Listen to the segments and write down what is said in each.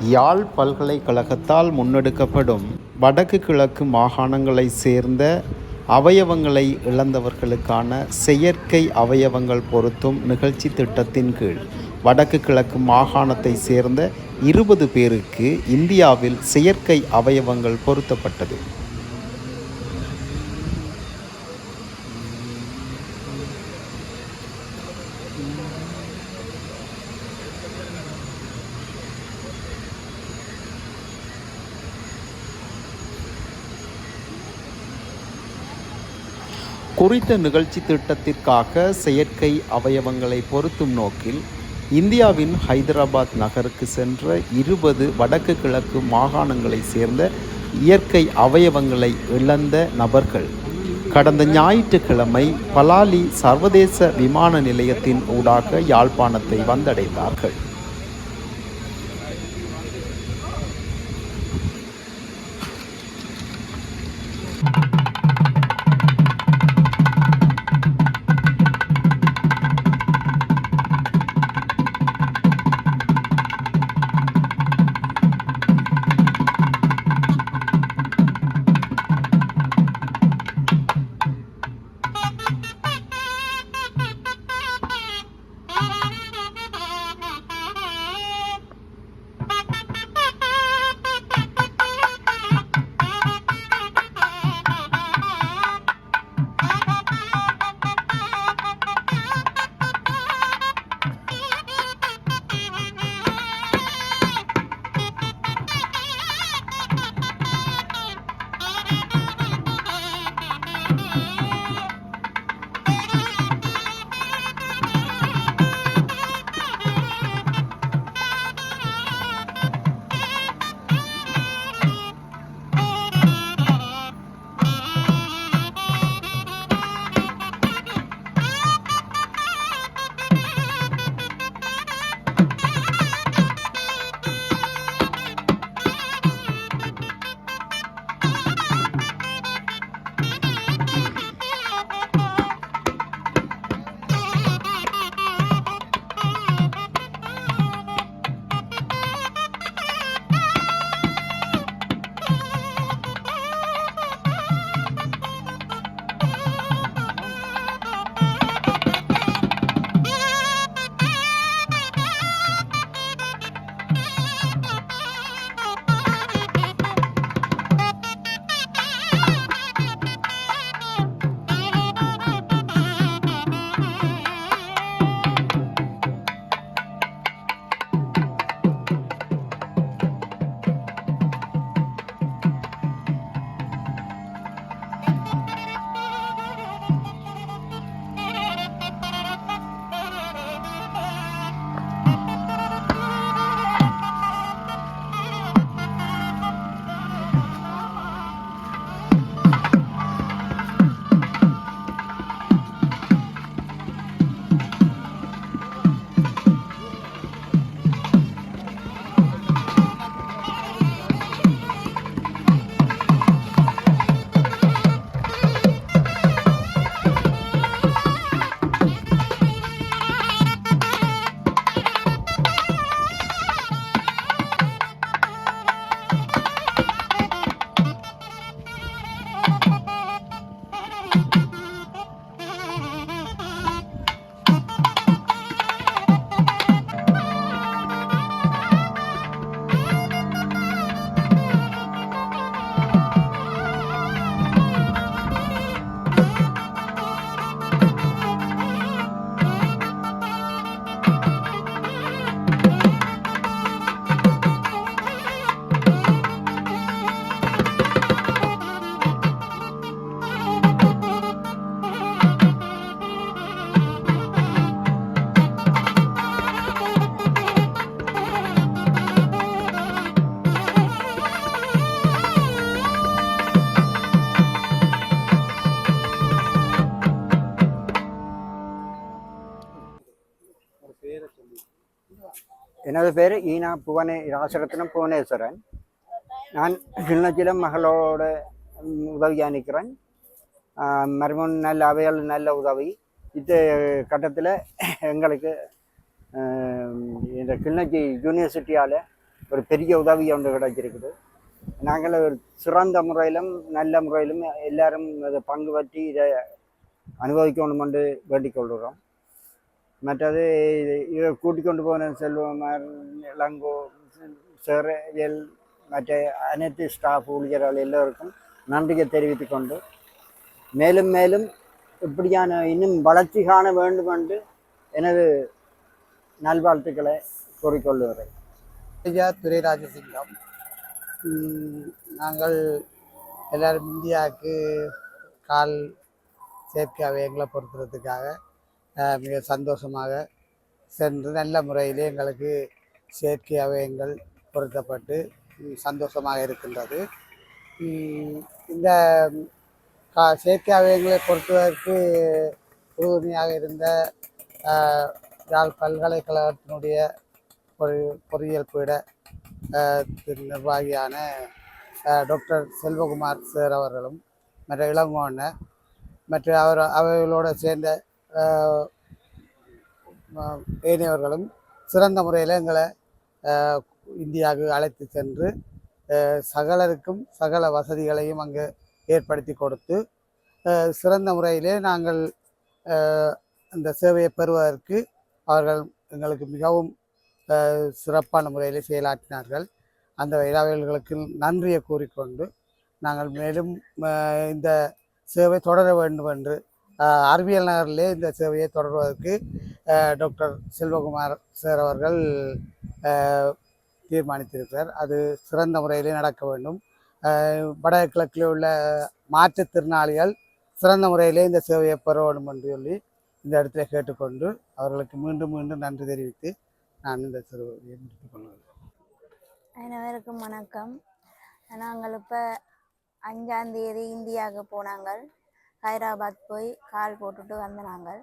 யாழ் பல்கலைக்கழகத்தால் முன்னெடுக்கப்படும் வடக்கு கிழக்கு மாகாணங்களைச் சேர்ந்த அவயவங்களை இழந்தவர்களுக்கான செயற்கை அவயவங்கள் பொருத்தும் நிகழ்ச்சி திட்டத்தின் கீழ் வடக்கு கிழக்கு மாகாணத்தைச் சேர்ந்த இருபது பேருக்கு இந்தியாவில் செயற்கை அவயவங்கள் பொருத்தப்பட்டது. குறித்த நிகழ்ச்சி திட்டத்திற்காக செயற்கை அவயவங்களை பொருத்தும் நோக்கில் இந்தியாவின் ஹைதராபாத் நகருக்கு சென்ற இருபது வடக்கு கிழக்கு மாகாணங்களைச் சேர்ந்த இயற்கை அவயவங்களை இழந்த நபர்கள் கடந்த ஞாயிற்றுக்கிழமை பலாலி சர்வதேச விமான நிலையத்தின் ஊடாக யாழ்ப்பாணத்தை வந்தடைந்தார்கள். எனது பேர் ஈனா புவனே ராசரத்னம் புவனேஸ்வரன். நான் கிளிநொச்சியில் மகளோட உதவியாக நிற்கிறேன் மருமன் நல்ல அவையால் நல்ல உதவி. இந்த கட்டத்தில் எங்களுக்கு இந்த கிளிநொச்சி யூனிவர்சிட்டியால் ஒரு பெரிய உதவி ஒன்று கிடைச்சிருக்குது. நாங்கள் ஒரு சிறந்த முறையிலும் நல்ல முறையிலும் எல்லாரும் அதை பங்கு பற்றி இதை அனுபவிக்கணும் என்று வேண்டிக் கொள்கிறோம். மற்றது இதை கூட்டிக் கொண்டு போன செல்வமார் இளங்கோ சேரல் மற்ற அனைத்து ஸ்டாஃப் ஊழியர்கள் எல்லோருக்கும் நன்றியை தெரிவித்துக்கொண்டு மேலும் மேலும் இப்படியான இன்னும் வளர்ச்சி காண வேண்டும் என்று எனது நல்வாழ்த்துக்களை கூறிக்கொள்கிறேன் ஐயா துரை ராஜசிங்கம் நாங்கள் எல்லாரும் இந்தியாவுக்கு கால் செயற்கை எங்களை பொறுத்துறதுக்காக மிக சந்தோஷமாக சென்று நல்ல முறையில் எங்களுக்கு செயற்கை அவயங்கள் பொருத்தப்பட்டு சந்தோஷமாக இருக்கின்றது. இந்த கா செயற்கை அவயங்களை பொருத்துவதற்கு உறுதுணையாக இருந்த யாழ் பல்கலைக்கழகத்தினுடைய பொறி பொறியியல் பீட நிர்வாகியான டாக்டர் செல்வகுமார் சேர் அவர்களும் மற்ற இளங்கோண்ண மற்ற அவர் அவர்களோடு சேர்ந்த ஏனையவர்களும் சிறந்த முறையில் எங்களை இந்தியாவுக்கு அழைத்து சென்று சகலருக்கும் சகல வசதிகளையும் அங்கு ஏற்படுத்தி கொடுத்து சிறந்த முறையிலே நாங்கள் அந்த சேவையை பெறுவதற்கு அவர்கள் எங்களுக்கு மிகவும் சிறப்பான முறையில் செயலாற்றினார்கள். அந்த வகையில் நன்றியை கூறிக்கொண்டு நாங்கள் மேலும் இந்த சேவை தொடர வேண்டும் என்று அறிவியல் நகரிலே இந்த சேவையை தொடர்வதற்கு டாக்டர் செல்வகுமார் சார் அவர்கள் தீர்மானித்திருக்கிறார். அது சிறந்த முறையிலே நடக்க வேண்டும். வடகிழக்கில் உள்ள மாற்றுத்திறனாளிகள் சிறந்த முறையிலே இந்த சேவையை பெற வேண்டும் என்று சொல்லி இந்த இடத்துல கேட்டுக்கொண்டு அவர்களுக்கு மீண்டும் மீண்டும் நன்றி தெரிவித்து நான் இந்த சிறுவையை முடித்துக்கொள்கிறேன் அனைவருக்கும் வணக்கம். நாங்கள் இப்போ அஞ்சாந்தேதி இந்தியாவுக்கு போனாங்க. ஹைதராபாத் போய் கால் போட்டுட்டு வந்த நாங்கள்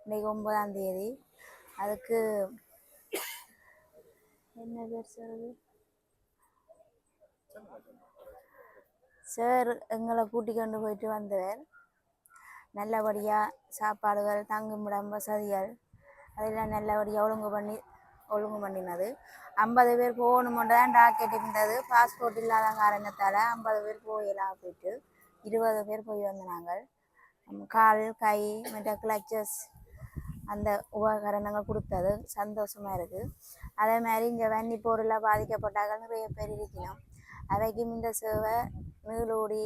இன்னைக்கு ஒன்பதாம் தேதி. அதுக்கு என்ன பேர் சார் அது? சார் எங்களை கூட்டி கொண்டு போயிட்டு வந்தவர். நல்லபடியாக சாப்பாடுகள் தங்குமிடம் வசதிகள் அதெல்லாம் நல்லபடியாக ஒழுங்கு பண்ணி ஒழுங்கு பண்ணினது. ஐம்பது பேர் போகணுமென்று தான் டாக்கெட் இருந்தது. பாஸ்போர்ட் இல்லாத காரணத்தால் ஐம்பது பேர் போயலாம் போயிட்டு இருபது பேர் போய் வந்த நாங்கள் கால் கை மற்ற கிளச்சஸ் அந்த உபகரணங்கள் கொடுத்தது சந்தோஷமாக இருக்குது அதே மாதிரி இங்கே வன்னி போரில் பாதிக்கப்பட்டார்கள் நிறைய பேர் இருக்கணும் அவைக்கும் இந்த சேவை நீளூடி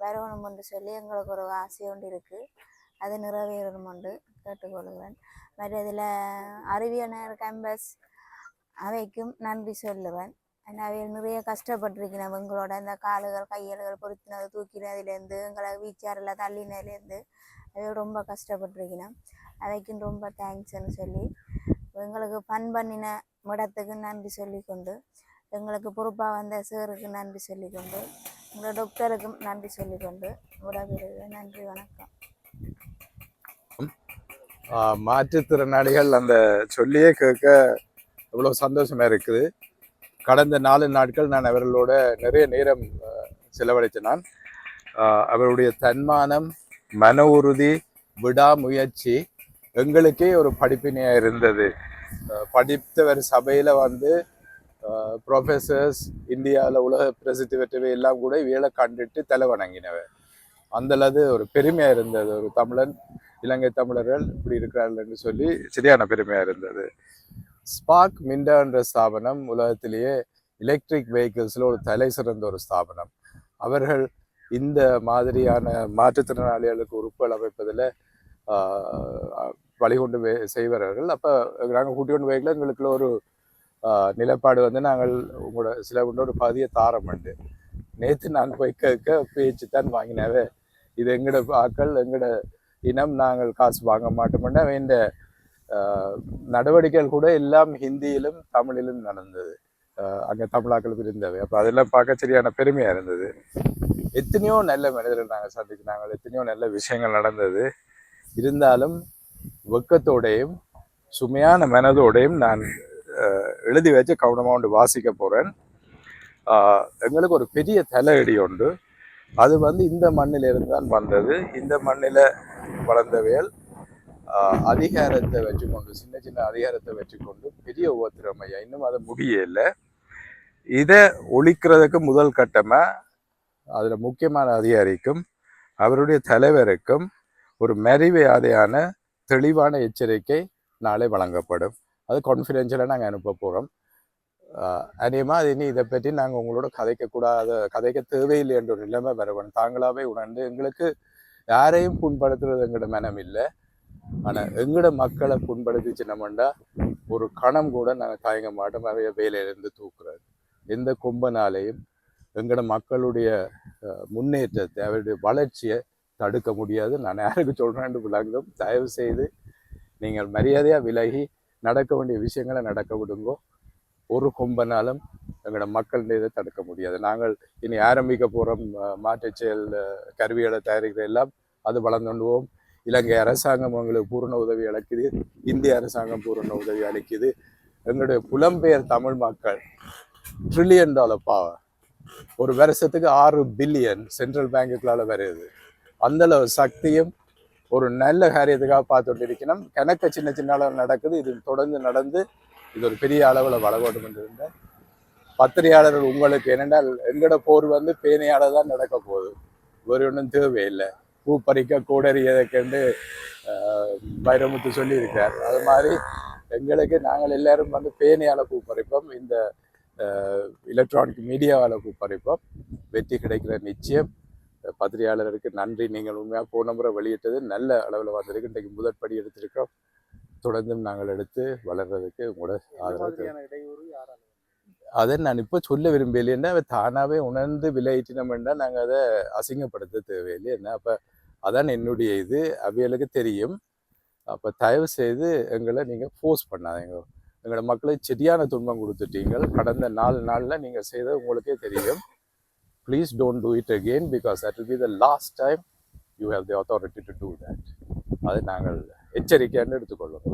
வரணும் என்று சொல்லி எங்களுக்கு ஒரு ஆசை ஒன்று இருக்குது அது நிறைவேறணும் என்று கேட்டுக்கொள்கிறேன் மற்ற இதில் அறிவியல் கேம்பஸ் அவைக்கும் நன்றி சொல்லுவேன் ஏன்னா அவை நிறைய கஷ்டப்பட்டிருக்கிறோம் எங்களோட இந்த காலுகள் கையல்கள் பொருத்தினது தூக்கினதுலேருந்து எங்களை வீச்சாரில் தள்ளினதுலேருந்து. அது ரொம்ப கஷ்டப்பட்டிருக்கிறோம் அவைக்கும் ரொம்ப தேங்க்ஸ்ன்னு சொல்லி எங்களுக்கு ஃபன் பண்ணின இடத்துக்கு நன்றி சொல்லிக்கொண்டு எங்களுக்கு பொறுப்பாக வந்த சேருக்கு நன்றி சொல்லிக்கொண்டு எங்களோட டாக்டருக்கும் நன்றி சொல்லிக்கொண்டு விடைபெறுகிறேன். நன்றி வணக்கம். மாற்றுத்திறனாளிகள் அந்த சொல்லியே கேட்க இவ்வளோ சந்தோஷமாக இருக்குது. கடந்த நாலு நாட்கள் நான் அவர்களோட நிறைய நேரம் செலவழித்தினான் செலவழித்த நான் அவருடைய தன்மானம் மன உறுதி விடாமுயற்சி எங்களுக்கே ஒரு படிப்பினையாக இருந்தது. படித்தவர் சபையில் வந்து ப்ரொஃபஸர்ஸ் இந்தியாவில் உலக பிரசித்தி பெற்றவை எல்லாம் கூட வேலை கண்டுட்டு தலை வணங்கினவர். அந்தளவு ஒரு பெருமையாக இருந்தது. ஒரு தமிழன் இலங்கை தமிழர்கள் இப்படி இருக்கிறார்கள் என்று சொல்லி சரியான பெருமையாக இருந்தது. ஸ்பார்க் மிண்டா என்ற ஸ்தாபனம் உலகத்திலேயே எலக்ட்ரிக் வெஹிக்கிள்ஸில் ஒரு தலை சிறந்த ஒரு ஸ்தாபனம். அவர்கள் இந்த மாதிரியான மாற்றுத்திறனாளிகளுக்கு உறுப்புகள் அமைப்பதில் வழிகொண்டு வே- செய்வார்கள். அப்போ நாங்கள் கூட்டி கொண்டு போய்க்கல எங்களுக்குள்ள ஒரு நிலப்பாடு வந்து நாங்கள் உங்களோட சில உண்டு ஒரு பதிய தாரம் உண்டு. நேற்று நான் போய் கேட்க பேச்சு தான் வாங்கினாவே இது எங்களோட ஆக்கள் எங்களோட இனம் நாங்கள் காசு வாங்க மாட்டோம்னா வேண்ட நடவடிக்கைகள் கூட எல்லாம் ஹிந்தியிலும் தமிழிலும் நடந்தது. அங்கே தமிழாக்கள் இருந்தவை அப்போ அதெல்லாம் பார்க்க சரியான பெருமையாக இருந்தது. எத்தனையோ நல்ல மனிதர்கள் நாங்கள் சந்திக்கினாங்க எத்தனையோ நல்ல விஷயங்கள் நடந்தது. இருந்தாலும் வெக்கத்தோடையும் சுமையான மனதோடையும் நான் எழுதி வச்சு கவனமாக ஒன்று வாசிக்க போகிறேன் எங்களுக்கு ஒரு பெரிய தலையடி உண்டு. அது வந்து இந்த மண்ணில் இருந்து தான் வந்தது. இந்த மண்ணில் வளர்ந்தவையல் அதிகாரத்தை வச்சுக்கொண்டு சின்ன சின்ன அதிகாரத்தை வச்சுக்கொண்டு பெரிய உபத்திரம் இன்னும் அது முடியலை இதை ஒழிக்கிறதுக்கு முதல் கட்டமாக அதில் முக்கியமான அதிகாரிக்கும் அவருடைய தலைவருக்கும் ஒரு மறிவையாதையான தெளிவான எச்சரிக்கை நாளை வழங்கப்படும். அது கான்ஃபிடென்ஷியலாக நாங்கள் அனுப்ப போகிறோம் அநேகமாக அது இனி இதை பற்றி நாங்கள் உங்களோட கதைக்கக்கூடாத கதைக்க தேவையில்லை என்ற ஒரு நிலைமை வரவன் தாங்களாகவே உணர்ந்து எங்களுக்கு யாரையும் புண்படுத்துறது எங்களோட மனம் இல்லை ஆனால் எங்களோட மக்களை புண்படுத்தி சின்னமண்டா ஒரு கணம் கூட நாங்கள் தயங்க மாட்டோம். அவைய வேலையிலேருந்து தூக்குறது எந்த கும்பனாலையும் எங்களோட மக்களுடைய முன்னேற்றத்தை அவருடைய வளர்ச்சியை தடுக்க முடியாது. நான் யாருக்கு சொல்கிறேன்னு விளங்கும். தயவு செய்து நீங்கள் மரியாதையாக விலகி நடக்க வேண்டிய விஷயங்களை நடக்க விடுங்கோ. ஒரு கொம்பனாலும் எங்களோட மக்கள் இதை தடுக்க முடியாது. நாங்கள் இனி ஆரம்பிக்க போகிறோம் மாற்றுச் செயல் கருவிகளை தயாரிக்கிற எல்லாம் அது வளர்ந்துண்டுவோம் இலங்கை அரசாங்கம் எங்களுக்கு பூரண உதவி அளிக்குது. இந்திய அரசாங்கம் பூரண உதவி அளிக்குது. எங்களுடைய புலம்பெயர் தமிழ் மக்கள் ட்ரில்லியன் டாலர் பாவர் ஒரு வருஷத்துக்கு ஆறு பில்லியன் சென்ட்ரல் பேங்குகளால் வருது. அந்தளவு சக்தியும் ஒரு நல்ல காரியத்துக்காக பார்த்துட்டு இருக்கணும் கணக்க சின்ன சின்ன அளவில் நடக்குது. இது தொடர்ந்து நடந்து இது ஒரு பெரிய அளவில் வளர்க்கணும் கொண்டிருந்தேன் பத்திரிகையாளர்கள் உங்களுக்கு என்னென்றால் எங்களோட போர் வந்து பேணையால் தான் நடக்க போகுது. ஒரு ஒன்றும் தேவையில்லை. பூ பறிக்க கூடறியதுக்கென்று வைரமுத்து சொல்லியிருக்கார் அது மாதிரி எங்களுக்கு நாங்கள் எல்லாரும் வந்து பேனையால பூ பறிப்போம் இந்த எலக்ட்ரானிக் மீடியாவால் பூ பறிப்போம் வெற்றி கிடைக்கிற நிச்சயம். பத்திரிகையாளருக்கு நன்றி. நீங்கள் உண்மையாக போன முறை வெளியிட்டது நல்ல அளவில் வந்திருக்கு. இன்றைக்கு முதற்படி எடுத்திருக்கோம் தொடர்ந்தும் நாங்கள் எடுத்து வளர்றதுக்கு உங்களோட ஆதரவு. அதை நான் இப்போ சொல்ல விரும்பலைன்னா அவ தானாகவே உணர்ந்து விலையிட்டினோம்னா நாங்கள் அதை அசிங்கப்படுத்த தேவையில்லை. என்ன அப்போ அதான் என்னுடைய இது. அவைகளுக்கு தெரியும். அப்போ தயவு செய்து எங்களை நீங்கள் ஃபோர்ஸ் பண்ணாதீங்க. எங்களோட மக்களுக்கு சரியான துன்பம் கொடுத்துட்டீங்க கடந்த நாலு நாளில் நீங்கள் செய்தது உங்களுக்கே தெரியும். Please don't do it again because that will be the last time you have the authority to do that அதை நாங்கள் எச்சரிக்கையான்னு எடுத்துக்கொள்ளும்.